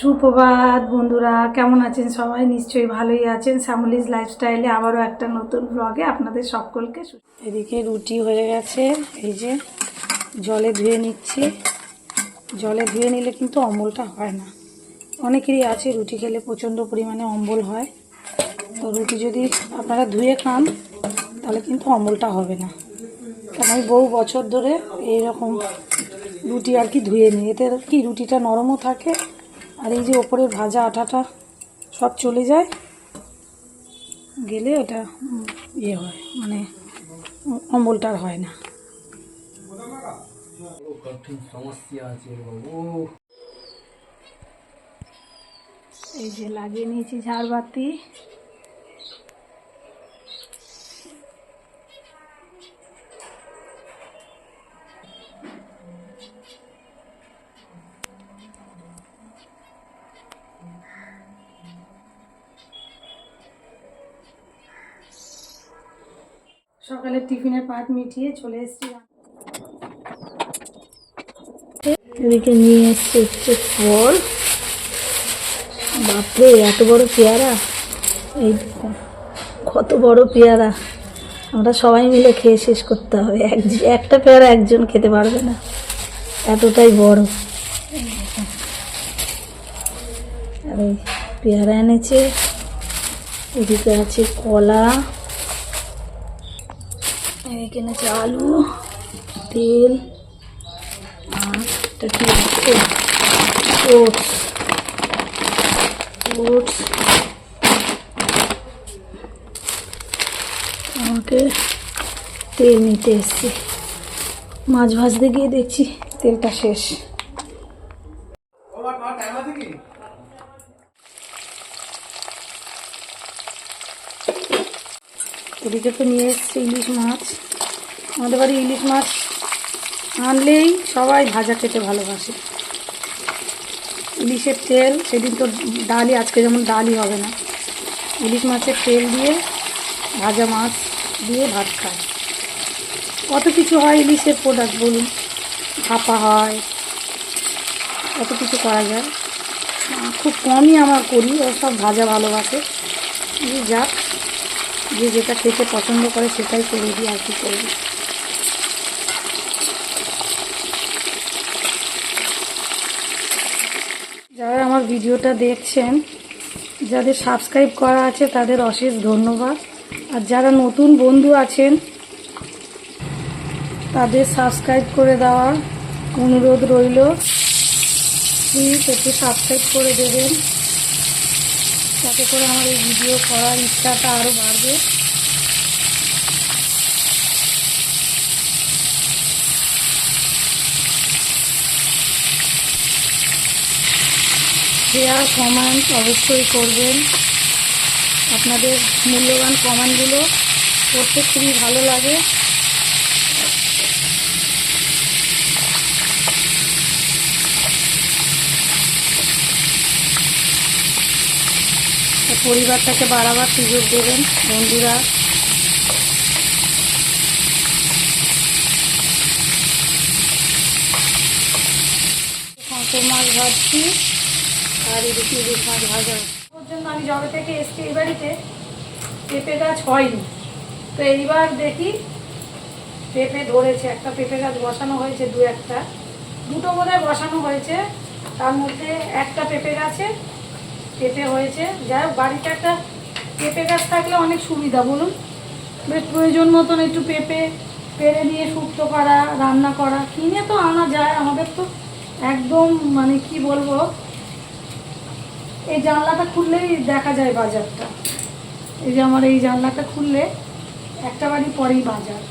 সুপ্রভাত বন্ধুরা, কেমন আছেন সবাই? নিশ্চয়ই ভালোই আছেন। শ্যামলিজ লাইফস্টাইলে আবারও একটা নতুন ব্লগে আপনাদের সকলকে এদিকে রুটি হয়ে গেছে, এই যে জলে ধুয়ে নিচ্ছি। জলে ধুয়ে নিলে কিন্তু অম্বলটা হয় না। অনেকেরই আছে রুটি খেলে প্রচণ্ড পরিমাণে অম্বল হয়। তো রুটি যদি আপনারা ধুয়ে খান, তাহলে কিন্তু অম্বলটা হবে না। কারণ আমি বহু বছর ধরে এইরকম রুটি আর কি ধুয়ে নিই। এতে কি রুটিটা নরমও থাকে আর এই যে ওপরের ভাজা আঠাটা সব চলে যায়, গেলে এটা ইয়ে হয় মানে অম্বলটার হয় না। এই যে লাগিয়ে নিয়েছি ঝাড়বাতি। সকালে টিফিনের পাট মিটিয়ে চলে এসেছি। এদিকে নিয়ে এসছে হচ্ছে ফল। বাপরে, এত বড় পেয়ারা। এই কত বড় পেয়ারা। আমরা সবাই মিলে খেয়ে শেষ করতে হবে। এক একটা পেয়ারা একজন খেতে পারবে না। এতটাই বড়। আর এই পেয়ারা এনেছে। এদিকে আছে কলা। এদিকে এনেছে আলু, তেল, আর এটা কি আছে? ওটস। ওটস। আমাকে তেল নিতে এসছি। মাছ ভাজতে গিয়ে দেখছি তেলটা শেষ। এদিকে তো নিয়ে এসছে ইলিশ মাছ। আমাদের বাড়ি ইলিশ মাছ আনলেই সবাই ভাজা খেতে ভালোবাসে। ইলিশের তেল, সেদিন তো ডালই, আজকে যেমন ডালই হবে না। ইলিশ মাছের তেল দিয়ে ভাজা মাছ দিয়ে ভাত খায়। কত কিছু হয় ইলিশের প্রোডাক্ট বলুন? ভাপা হয়, কত কিছু করা যায়। খুব কমই আমার করি ও সব ভাজা ভালোবাসে। যাক, যে যেটা খেতে পছন্দ করে সেটাই করে দিই আর কি করবি যারা আমার ভিডিওটা দেখছেন, যাদের সাবস্ক্রাইব করা আছে তাদের অশেষ ধন্যবাদ। আর যারা নতুন বন্ধু আছেন, তাদের সাবস্ক্রাইব করে দেওয়ার অনুরোধ রইল। প্লিজ একটু সাবস্ক্রাইব করে দেবেন, যাতে করে আমার এই ভিডিও করার ইচ্ছাটা আরও বাড়বে। শেয়ার কমেন্ট অবশ্যই করবেন। আপনাদের মূল্যবান কমেন্টগুলো পড়তে খুবই ভালো লাগে। পরিবারটাকে বাড়াবার সুযোগ দেবেন, বন্ধুরা। মাছ ভাজছি আর মাছ ভাজা। ওর আমি জবে থেকে এসছি এই বাড়িতে। পেঁপে গাছ হয়নি। তো এইবার দেখি পেঁপে ধরেছে। একটা পেঁপে গাছ বসানো হয়েছে দু একটা। দুটো বোধহয় বসানো হয়েছে। তার মধ্যে একটা পেঁপে গাছে পেঁপে হয়েছে। যাই হোক, বাড়িতে একটা পেঁপে গাছ থাকলে অনেক সুবিধা, বলুন। বেশ প্রয়োজন মতন একটু পেঁপে পেরে নিয়ে শুক্তো করা, রান্না করা। কিনে তো আনা যায়, আমাদের তো একদম মানে কি বলব এই জানলাটা খুললেই দেখা যায় বাজারটা। এই যে আমার এই জানলাটা খুললে একটা বাড়ি পরেই বাজার।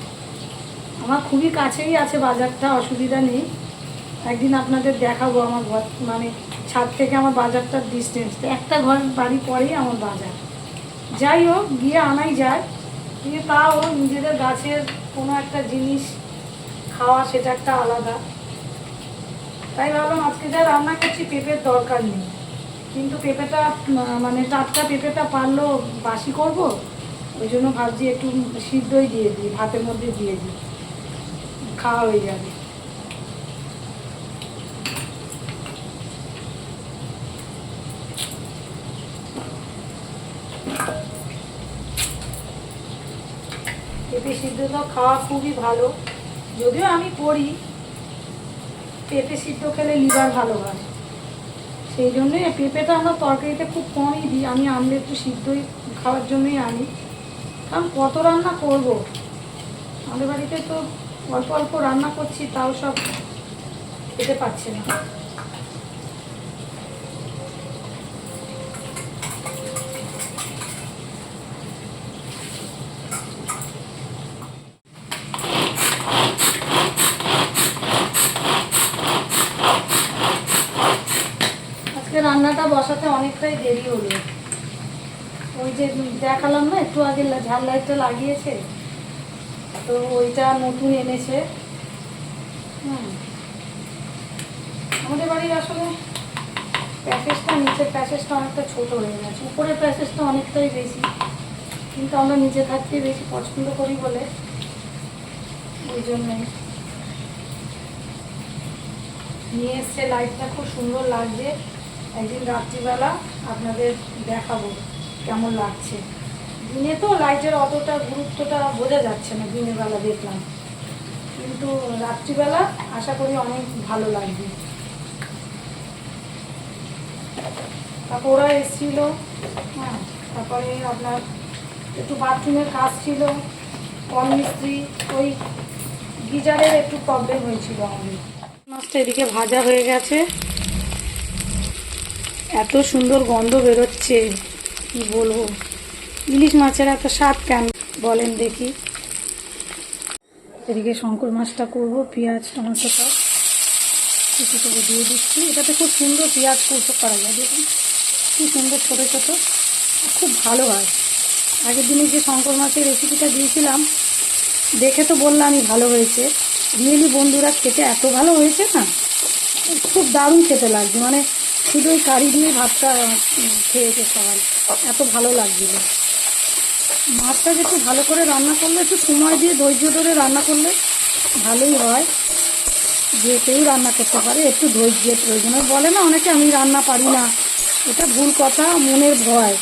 আমার খুবই কাছেই আছে বাজারটা, অসুবিধা নেই। একদিন আপনাদের দেখাবো আমার ঘর মানে ছাদ থেকে আমার বাজারটার ডিস্টেন্স একটা ঘর, বাড়ি পরেই আমার বাজার। যাই হোক, গিয়ে আনাই যায়। কিন্তু তাও নিজেদের গাছের কোনো একটা জিনিস খাওয়া, সেটা একটা আলাদা। তাই ভাবলাম আজকে যা রান্না করছি, পেঁপের দরকার নেই। কিন্তু পেঁপেটা মানে টাটকা পেঁপেটা পারল বাসি করব? ওই জন্য ভাবছি একটু সিদ্ধই দিয়ে দিই, ভাতের মধ্যে দিয়ে দিই। খাওয়া হয়ে যাবে। পেঁপে সিদ্ধ তো খাওয়া খুবই ভালো। যদিও আমি পড়ি পেঁপে সিদ্ধ খেলে লিভার ভালো হয়। সেই জন্যই পেঁপেটা আমরা তরকারিতে খুব কমই দিই। আমি আনলে একটু সিদ্ধই খাওয়ার জন্যই আনি। কারণ কত রান্না করব? আমাদের বাড়িতে তো অল্প অল্প রান্না করছি, তাও সব খেতে পাচ্ছে না আজকে রান্নাটা অনেকটাই দেরি হলো। ওই যে দেখালাম না, একটু আগে ঝাল লাইটটা লাগিয়েছে, তো ওইটা নতুন এনেছে। হুম। আমাদের বাড়ির আসলে প্যাকেজটা নিচের প্যাকেজটা অনেকটা ছোট হয়ে গেছে। উপরের প্যাকেজটা অনেকটাই বেশি, কিন্তু আমরা নিচে থাকতে বেশি পছন্দ করি বলে ওই জন্যই নিয়ে এসছে। লাইটটা খুব সুন্দর লাগছে। একদিন রাত্রিবেলা আপনাদের দেখাবো কেমন লাগছে। দিনে তো লাইটের অতটা গুরুত্বটা বোঝা যাচ্ছে না, দিনের বেলা দেখলাম। কিন্তু রাত্রিবেলা আশা করি অনেক ভালো লাগবে। তারপর ওরা এসেছিল হ্যাঁ তারপরে আপনার একটু বাথরুমের কাজ ছিল কল মিস্ত্রি, ওই গিজারের একটু প্রবলেম হয়েছিল আমাদের। এদিকে ভাজা হয়ে গেছে। এত সুন্দর গন্ধ বেরোচ্ছে। কি বলব? ইলিশ মাছের এত স্বাদ কেন? বলেন দেখি। এদিকে শঙ্কর মাছটা করব, পেঁয়াজ, টমেটো সব। কিছু করে দিয়ে দিচ্ছি। এটাতে খুব সুন্দর পেঁয়াজ কুচো করা যায়, দেখুন। কি সুন্দর ছোটো ছোটো। খুব ভালো হয়। আগের দিনে যে শঙ্কর মাছের রেসিপিটা দিয়েছিলাম, দেখে তো বললামই ভালো হয়েছে। রিয়েলি বন্ধুরা, খেতে এত ভালো হয়েছে না? খুব দারুণ খেতে লাগছে। মানে শুধু ওই কারি দিয়ে ভাতটা খেয়েছে সবাই। এত ভালো লাগছিল। মাছটাকে একটু ভালো করে রান্না করলে, একটু সময় দিয়ে ধৈর্য ধরে রান্না করলে ভালোই হয়। যে কেউ রান্না করতে পারে, একটু ধৈর্যের প্রয়োজন। বলে না, অনেকে আমি রান্না পারি না। এটা ভুল কথা, মনের ভয়।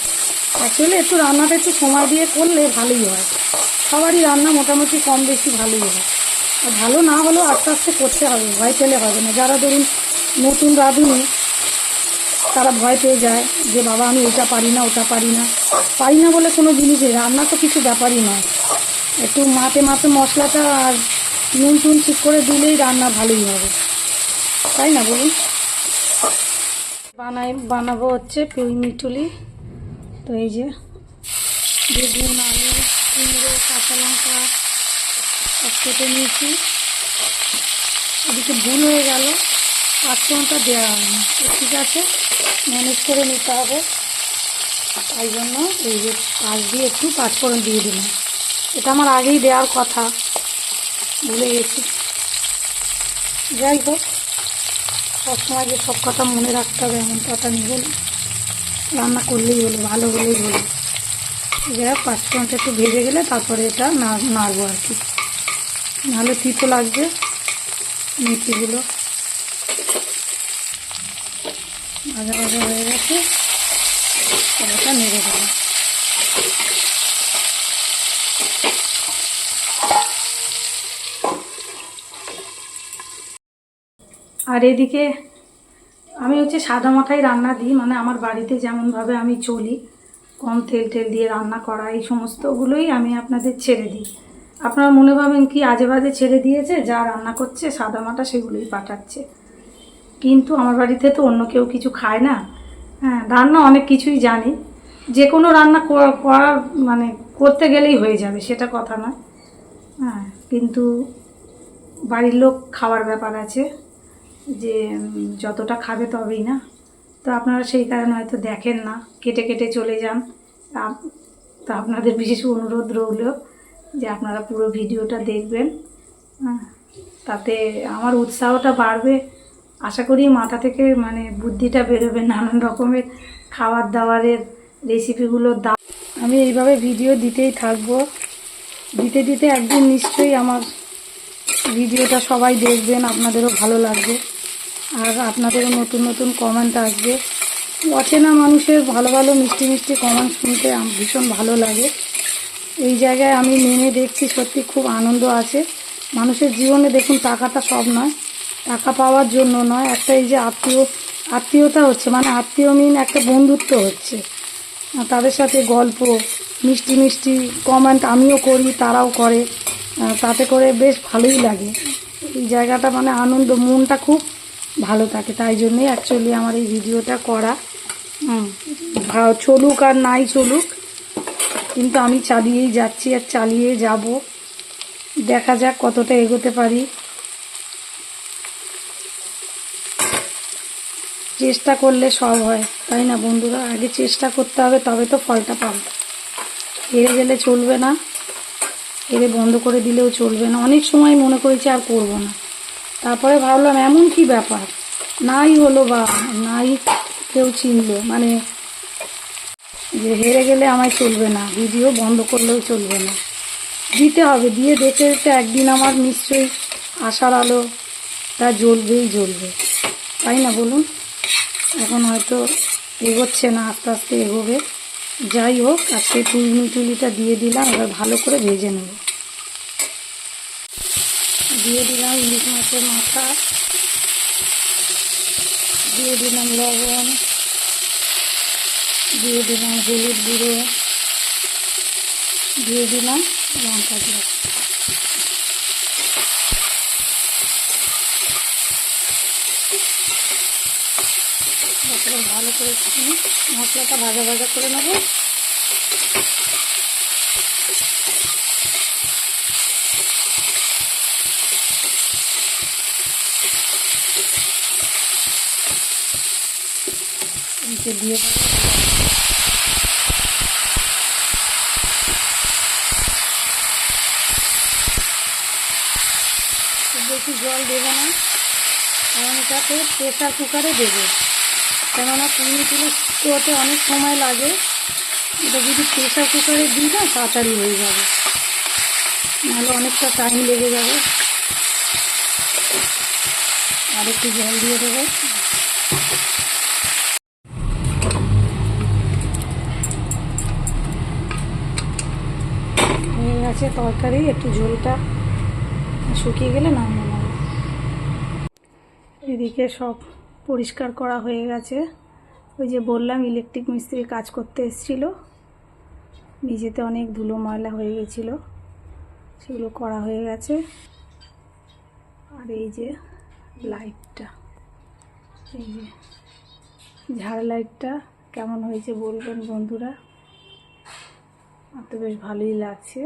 অ্যাকচুয়ালি একটু রান্নাটা একটু সময় দিয়ে করলে ভালোই হয়। সবারই রান্না মোটামুটি কম বেশি ভালোই হয়। ভালো না হলেও আস্তে আস্তে করতে হবে, ভয় পেলে হবে না। যারা ধরুন নতুন রাঁধুনি তারা ভয় পেয়ে যায় যে, বাবা, আমি এটা পারি না, ওটা পারি না। পারি না বলে কোনো জিনিসই রান্না তো কিছু ব্যাপারই নয়। একটু মাপে মাপে মশলাটা আর নুন টুন ঠিক করে দিলেই রান্না ভালোই হবে। তাই না বলুন? বানাই, বানাবো হচ্ছে পুঁই মিটুলি। তো এই যে বেগুন, আলু, কুমড়ো, কাঁচা লঙ্কা সব কেটে নিয়েছি। এদিকে ভুল হয়ে গেল। পাঁচফোড়নটা দেওয়া হয়নি। ঠিক আছে ম্যানেজ করে নিতে হবে। তাই জন্য এই যে পাঁচ দিয়ে একটু পাঁচফোড়ন দিয়ে দিলাম। এটা আমার আগেই দেওয়ার কথা, ভুলে গেছি। যাই হোক, সবসময় যে সব কথা মনে রাখতে হবে এমন কথা নেই বলে। রান্না করলেই হলো, ভালো হলেই হলো। যাই হোক পাঁচফোড়নটা একটু ভেজে গেলে তারপরে এটা নাড়বো আর কি। নাহলে তিতো লাগবে, মেথিগুলো। ভাজা ভাজা হয়ে গেছে। এটা নেড়ে দেবো। আর এদিকে আমি হচ্ছে সাদা মাথায় রান্না দিই মানে আমার বাড়িতে যেমনভাবে আমি চলি, কম তেল টেল দিয়ে রান্না করা, এই সমস্তগুলোই আমি আপনাদের ছেড়ে দিই। আপনারা মনে ভাবেন কি আজে বাজে ছেড়ে দিয়েছে, যা রান্না করছে, সাদা মাটা সেগুলোই পাঠাচ্ছে। কিন্তু আমার বাড়িতে তো অন্য কেউ কিছু খায় না। হ্যাঁ রান্না অনেক কিছুই জানি। যে কোনো রান্না করা- করার মানে করতে গেলেই হয়ে যাবে সেটা কথা নয়। হ্যাঁ কিন্তু বাড়ির লোক খাওয়ার ব্যাপার আছে যে যতটা খাবে তবেই না। তো আপনারা সেই কারণে হয়তো দেখেন না কেটে কেটে চলে যান। তো আপনাদের বিশেষ অনুরোধ রইল যে আপনারা পুরো ভিডিওটা দেখবেন। হ্যাঁ, তাতে আমার উৎসাহটা বাড়বে। আশা করি মাথা থেকে মানে বুদ্ধিটা বেরোবে নানান রকমের খাবার দাবারের রেসিপিগুলোর দাম। আমি এইভাবে ভিডিও দিতেই থাকব। দিতে দিতে একদিন নিশ্চয়ই আমার ভিডিওটা সবাই দেখবেন, আপনাদেরও ভালো লাগবে। আর আপনাদেরও নতুন নতুন কমেন্ট আসবে। অচেনা মানুষের ভালো ভালো, মিষ্টি মিষ্টি কমেন্ট শুনতে ভীষণ ভালো লাগে। এই জায়গায় আমি নেমে দেখছি, সত্যি খুব আনন্দ আছে। মানুষের জীবনে দেখুন, টাকাটা সব নয়। টাকা পাওয়ার জন্য নয়, একটা এই যে আত্মীয়, আত্মীয়তা হচ্ছে মানে আত্মীয় মিন একটা বন্ধুত্ব হচ্ছে। তাদের সাথে গল্প, মিষ্টি মিষ্টি কমেন্ট আমিও করি, তারাও করে তাতে করে বেশ ভালোই লাগে। এই জায়গাটা মানে আনন্দ, মনটা খুব ভালো থাকে, তাই জন্যই অ্যাকচুয়ালি আমার এই ভিডিওটা করা। চলুক আর নাই চলুক, কিন্তু আমি চালিয়েই যাচ্ছি আর চালিয়ে যাব। দেখা যাক কতটা এগোতে পারি। চেষ্টা করলে সব হয়। তাই না বন্ধুরা? আগে চেষ্টা করতে হবে, তবে তো ফলটা পাবো। হেরে গেলে চলবে না। হেরে বন্ধ করে দিলেও চলবে না। অনেক সময় মনে করেছি আর করব না। তারপরে ভাবলাম এমন কি ব্যাপার? নাই হলো বা নাই কেউ চিনলো। মানে যে হেরে গেলে আমায় চলবে না। ভিডিও বন্ধ করলেও চলবে না। দিতে হবে। দিয়ে দেখে দেখতে একদিন আমার নিশ্চয়ই আশার আলো তা জ্বলবেই জ্বলবে। তাই না বলুন? এখন হয়তো এগোচ্ছে না, আস্তে আস্তে এগোবে। যাই হোক, আজকে তুলমি তুলিটা দিয়ে দিলাম, এবার ভালো করে ভেজে নেব। দিয়ে দিলাম ইলিশ মাছের মাথা। দিয়ে দিলাম লবণ। দিয়ে দিলাম হলুদ গুঁড়ো। দিয়ে দিলাম লঙ্কা গুঁড়ো তারপরে ভালো করে একটুখানি মশলাটা ভাজা ভাজা করে নেব। দিয়ে দেবো। বেশি জল দেবে না, কারণ এটাকে প্রেশার কুকারে দেবে। কেননা সিদ্ধ হতে অনেক সময় লাগে। এটা যদি প্রেশার কুকারে দিই না, তাড়াতাড়ি হয়ে যাবে। নাহলে অনেকটা টাইম লেগে যাবে। আর একটু জল দিয়ে দেবো। হয়ে গেছে তরকারি, একটু ঝোলটা শুকিয়ে গেলে নামিয়ে নেব। এদিকে সব পরিষ্কার করা হয়ে গেছে। ওই যে বললাম, ইলেকট্রিক মিস্ত্রি কাজ করতে এসেছিল। নিজেতে অনেক ধুলো ময়লা হয়ে গেছিল। সেগুলো করা হয়ে গেছে। আর এই যে লাইটটা, এই যে ঝাড় লাইটটা কেমন হয়েছে বলবেন বন্ধুরা? আমার তো বেশ ভালোই লাগছে।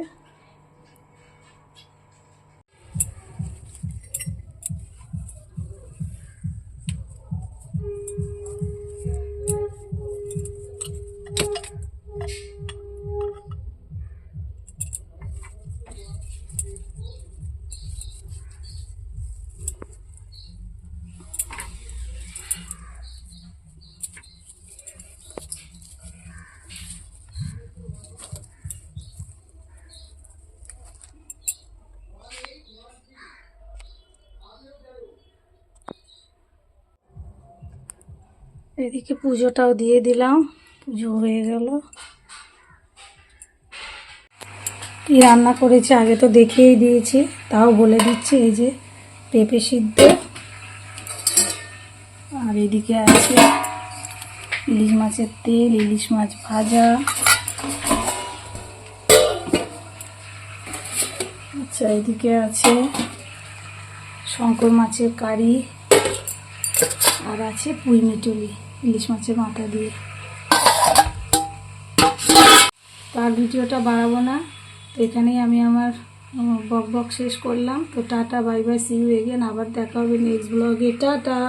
এদিকে পুজোটাও দিয়ে দিলাম, পুজো হয়ে গেল। কি রান্না করেছি আগে তো দেখিয়েই দিয়েছি, তাও বলে দিচ্ছি এই যে পেঁপে সিদ্ধ। আর এদিকে আছে ইলিশ মাছের তেল, ইলিশ মাছ ভাজা। আচ্ছা এদিকে আছে শঙ্কর মাছের কারি। আর আছে পুঁই মিটুলি। ইলিশ মাছের মাথা দিয়ে। তার ভিডিওটা বাড়াবো না। তো এখানেই আমি আমার বক বক শেষ করলাম। তো tata, bye bye see you again আবার দেখা হবে নেক্সট ব্লগে টাটা!